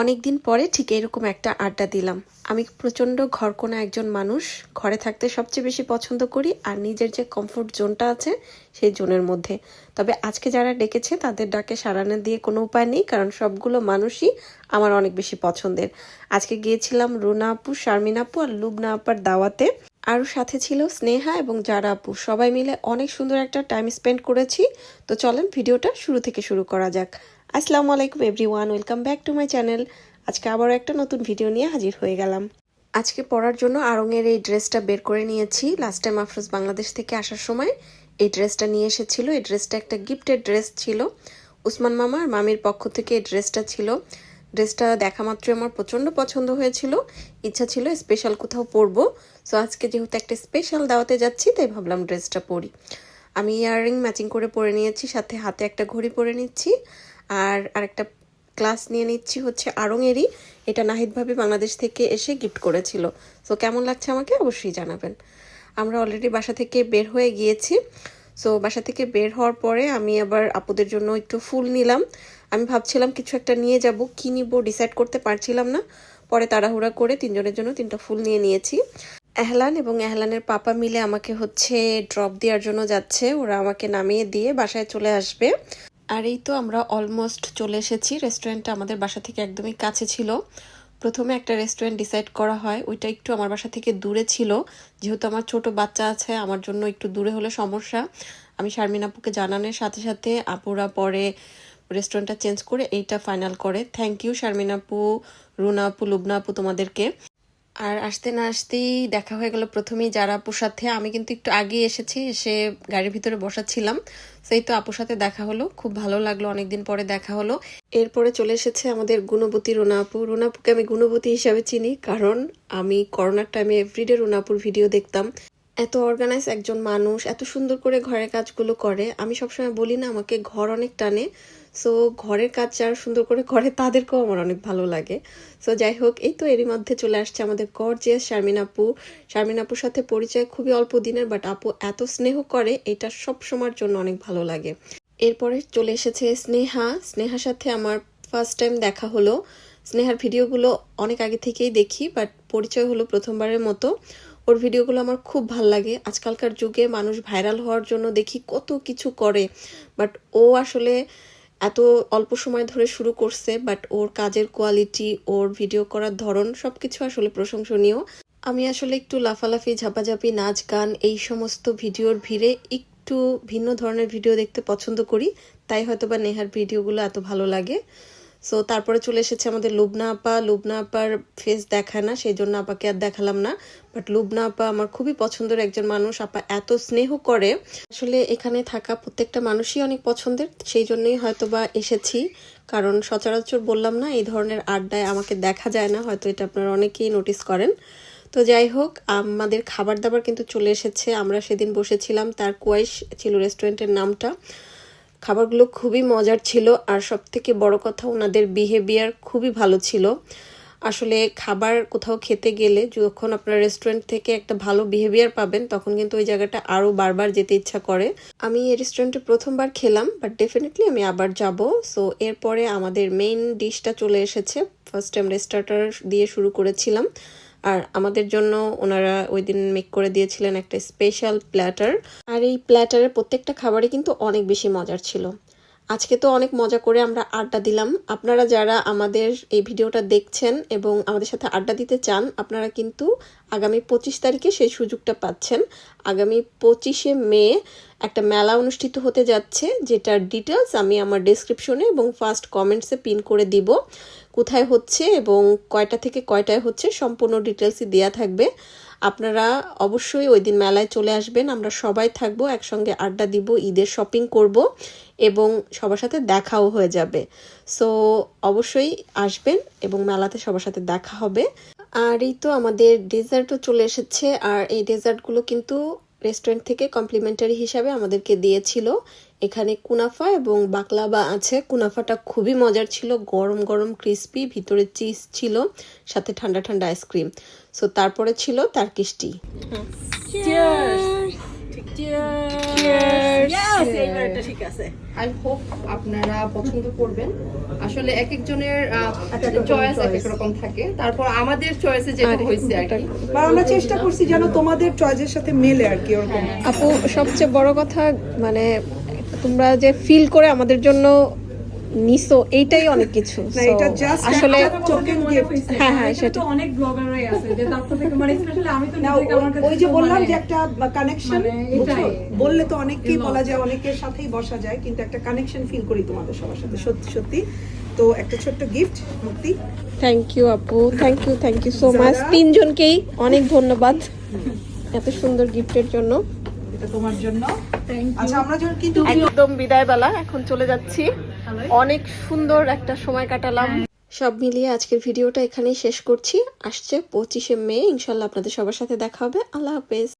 অনেক দিন পরে ঠিক এরকম একটা আড্ডা দিলাম। আমি প্রচণ্ড ঘরকোনা একজন মানুষ, ঘরে থাকতে সবচেয়ে বেশি পছন্দ করি আর নিজের যে কমফোর্ট জোনটা আছে সেই জোনের মধ্যে। তবে আজকে যারা ডেকেছে তাদের ডাকে সারানো দিয়ে কোনো উপায় নেই, কারণ সবগুলো মানুষই আমার অনেক বেশি পছন্দের। আজকে গিয়েছিলাম রুনা আপু, শারমিন আপু আর লুবনা আপার দাওয়াতে। আরও সাথে ছিল স্নেহা এবং যারা আপু। সবাই মিলে অনেক সুন্দর একটা টাইম স্পেন্ড করেছি। তো চলেন ভিডিওটা শুরু থেকে শুরু করা যাক। আসসালামু আলাইকুম everyone welcome back to my channel আজকে আবারও একটা নতুন ভিডিও নিয়ে হাজির হয়ে গেলাম। আজকে পরার জন্য আরঙের এই ড্রেসটা বের করে নিয়েছি। লাস্ট টাইম আফরোজ বাংলাদেশ থেকে আসার সময় এই ড্রেসটা নিয়ে এসেছিল। এই ড্রেসটা একটা গিফটেড ড্রেস ছিল। উসমান মামা আর মামির পক্ষ থেকে এই ড্রেসটা ছিল। ড্রেসটা দেখা মাত্রই আমার প্রচণ্ড পছন্দ হয়েছিল। ইচ্ছা ছিল স্পেশাল কোথাও পরবো। সো আজকে যেহেতু একটা স্পেশাল দাওয়াতে যাচ্ছি, তাই ভাবলাম ড্রেসটা পরি। আমি ইয়াররিং ম্যাচিং করে পরে নিয়েছি, সাথে হাতে একটা ঘড়ি পরে নিচ্ছি। আর আরেকটা ক্লাস নিয়ে নিচ্ছি হচ্ছে আড়ংয়েরই এটা নাহিদ ভাবি বাংলাদেশ থেকে এসে গিফট করেছিল। সো কেমন লাগছে আমাকে অবশ্যই জানাবেন। আমরা অলরেডি বাসা থেকে বের হয়ে গিয়েছি। সো বাসা থেকে বের হওয়ার পরে আমি আবার আপুদের জন্য একটু ফুল নিলাম। আমি ভাবছিলাম কিছু একটা নিয়ে যাব, কী নিব ডিসাইড করতে পারছিলাম না। পরে তাড়াহুড়া করে তিনজনের জন্য তিনটা ফুল নিয়ে নিয়েছি। এহলান এবং এহলানের পাপা মিলে আমাকে হচ্ছে ড্রপ দেওয়ার জন্য যাচ্ছে। ওরা আমাকে নামিয়ে দিয়ে বাসায় চলে আসবে। আর এই তো আমরা অলমোস্ট চলে এসেছি। রেস্টুরেন্টটা আমাদের বাসা থেকে একদমই কাছে ছিল। প্রথমে একটা রেস্টুরেন্ট ডিসাইড করা হয়, ওইটা একটু আমার বাসা থেকে দূরে ছিল। যেহেতু আমার ছোট বাচ্চা আছে, আমার জন্য একটু দূরে হলে সমস্যা। আমি শারমিন আপুকে জানানোর সাথে সাথে আপুরা পরে রেস্টুরেন্টটা চেঞ্জ করে এইটা ফাইনাল করে। থ্যাংক ইউ শারমিন আপু, রুনা আপু, লুবনা আপু তোমাদেরকে। আর আসতে না আসতেই দেখা হয়ে গেল প্রথমেই যারা আপুর সাথে। আমি কিন্তু একটু আগে এসেছি, এসে গাড়ির ভিতরে বসাচ্ছিলাম সেই তো আপুর সাথে দেখা হলো, খুব ভালো লাগল, অনেকদিন পরে দেখা হলো। এরপরে চলে এসেছে আমাদের গুণবতী রুনা আপু রুনা আপুকে আমি গুণবতী হিসাবে চিনি কারণ আমি করোনার টাইমে এভরিডে রুনা আপুর ভিডিও দেখতাম। এত অর্গানাইজ একজন মানুষ, এত সুন্দর করে ঘরের কাজগুলো করে। আমি সবসময় বলি না, আমাকে ঘর অনেক টানে। সো ঘরের কাজ যারা সুন্দর করে করে, তাদেরকেও আমার অনেক ভালো লাগে। সো যাই হোক এই তো এরই মধ্যে চলে আসছে আমাদের গর্জিয়াস শারমিন আপু। শারমিন আপুর সাথে পরিচয় খুবই অল্প দিনের বাট আপু এত স্নেহ করে, এটা সব সময়ের জন্য অনেক ভালো লাগে। এরপরে চলে এসেছে স্নেহা। স্নেহার সাথে আমার ফার্স্ট টাইম দেখা হলো। স্নেহার ভিডিওগুলো অনেক আগে থেকেই দেখি বাট পরিচয় হলো প্রথমবারের মতো। ওর ভিডিওগুলো আমার খুব ভালো লাগে। আজকালকার যুগে মানুষ ভাইরাল হওয়ার জন্য দেখি কত কিছু করে বাট ও আসলে এত অল্প সময় ধরে শুরু করছে বাট ওর কাজের কোয়ালিটি ওর ভিডিও করার ধরন সব কিছু আসলে প্রশংসনীয়। আমি আসলে একটু লাফালাফি, ঝাপাঝাপি, নাচ, গান এই সমস্ত ভিডিওর ভিড়ে একটু ভিন্ন ধরনের ভিডিও দেখতে পছন্দ করি। তাই হয়তো বা নেহার ভিডিওগুলো এত ভালো লাগে। সো তারপরে চলে এসেছে আমাদের লুবনা আপা। লুবনা আপার ফেস দেখায় না সেই জন্য আপাকে আর দেখালাম না। বাট লুবনা আপা আমার খুবই পছন্দের একজন মানুষ, আপা এত স্নেহ করে। আসলে এখানে থাকা প্রত্যেকটা মানুষই অনেক পছন্দের, সেই জন্যই হয়তো বা এসেছি। কারণ সচরাচর বললাম না, এই ধরনের আড্ডায় আমাকে দেখা যায় না, হয়তো এটা আপনারা অনেকেই নোটিস করেন। তো যাই হোক, আমাদের খাবার দাবার কিন্তু চলে এসেছে। আমরা সেদিন বসেছিলাম তার কোয়াইশ ছিল রেস্টুরেন্টের নামটা। খাবারগুলো খুবই মজার ছিল আর সব থেকে বড় কথা ওনাদের বিহেভিয়ার খুবই ভালো ছিল। আসলে খাবার কোথাও খেতে গেলে যখন আপনার রেস্টুরেন্ট থেকে একটা ভালো বিহেভিয়ার পাবেন, তখন কিন্তু ওই জায়গাটা আরও বারবার যেতে ইচ্ছা করে। আমি এই রেস্টুরেন্টে প্রথমবার খেলাম বাট ডেফিনেটলি আমি আবার যাব। সো এরপরে আমাদের মেইন ডিশটা চলে এসেছে। ফার্স্ট টাইম রেস্টার্টার দিয়ে শুরু করেছিলাম। আর আমাদের জন্য ওনারা ওই দিন মেক করে দিয়েছিলেন একটা স্পেশাল প্ল্যাটার আর এই প্ল্যাটারের প্রত্যেকটা খাবারই কিন্তু অনেক বেশি মজার ছিল। আজকে তো অনেক মজা করে আমরা আড্ডা দিলাম। আপনারা যারা আমাদের এই ভিডিওটা দেখছেন এবং আমাদের সাথে আড্ডা দিতে চান, আপনারা কিন্তু আগামী পঁচিশ তারিখে সেই সুযোগটা পাচ্ছেন। আগামী পঁচিশে মে একটা মেলা অনুষ্ঠিত হতে যাচ্ছে, যেটার ডিটেলস আমি আমার ডেসক্রিপশনে এবং ফার্স্ট কমেন্টসে পিন করে দিব। কোথায় হচ্ছে এবং কয়টা থেকে কয়টায় হচ্ছে সম্পূর্ণ ডিটেলসই দেওয়া থাকবে। আপনারা অবশ্যই ওই দিন মেলায় চলে আসবেন। আমরা সবাই থাকব, একসঙ্গে আড্ডা দিব, ঈদের শপিং করব এবং সবার সাথে দেখাও হয়ে যাবে। সো অবশ্যই আসবেন এবং মেলাতে সবার সাথে দেখা হবে। আর এই তো আমাদের ডেজার্টও চলে এসেছে। আর এই ডেজার্টগুলো কিন্তু রেস্টুরেন্ট থেকে কমপ্লিমেন্টারি হিসাবে আমাদেরকে দিয়েছিল। এখানে কুনাফা এবং বাকলাবা আছে। কুনাফাটা খুবই মজার ছিল। গরম গরম ক্রিসপি ভিতরে চিজ ছিল, সাথে ঠান্ডা ঠান্ডা আইসক্রিম সো তারপরে ছিল তার্কিশ টি ঠিক আছে। আই হোপ আপনারা পছন্দ করবেন। আসলে এক একজনের এক এক চয়েস এক এক রকম থাকে। তারপর আমাদের চয়েসে যেটা হয়েছে আর কি। বা আমরা চেষ্টা করছি যেন তোমাদের চয়েসের সাথে মেলে আর কি ওরকম। আপু সবচেয়ে বড় কথা মানে তোমরা যে ফিল করে আমাদের জন্য নিছো এইটাই অনেক কিছু আসলে হ্যাঁ হ্যাঁ সেটা অনেক ব্লগাররাই আছে যে তার থেকে মানে স্পেশালি আমি তো না নিজেকে আমার ওই- যে বললাম যে একটা কানেকশন মানে বললে তো অনেককেই বলা যায় অনেকের সাথেই বসা যায় কিন্তু একটা কানেকশন ফিল করি তোমাদের সবার সাথে সত্যি সত্যি। তো একটা ছোট্ট গিফট মুক্তি। থ্যাংক ইউ আপু। Thank you thank you so much তিনজনকেই অনেক ধন্যবাদ এত সুন্দর গিফটের জন্য। এটা তোমার জন্য। আচ্ছা আমরা যখন কিন্তু একদম বিদায় বেলা এখন চলে যাচ্ছি। অনেক সুন্দর একটা সময় কাটালাম। সব মিলিয়ে আজকের ভিডিওটা এখানেই শেষ করছি। আসছে পঁচিশে মে ইনশাল্লাহ আপনাদের সবার সাথে দেখা হবে। আল্লাহ হাফেজ।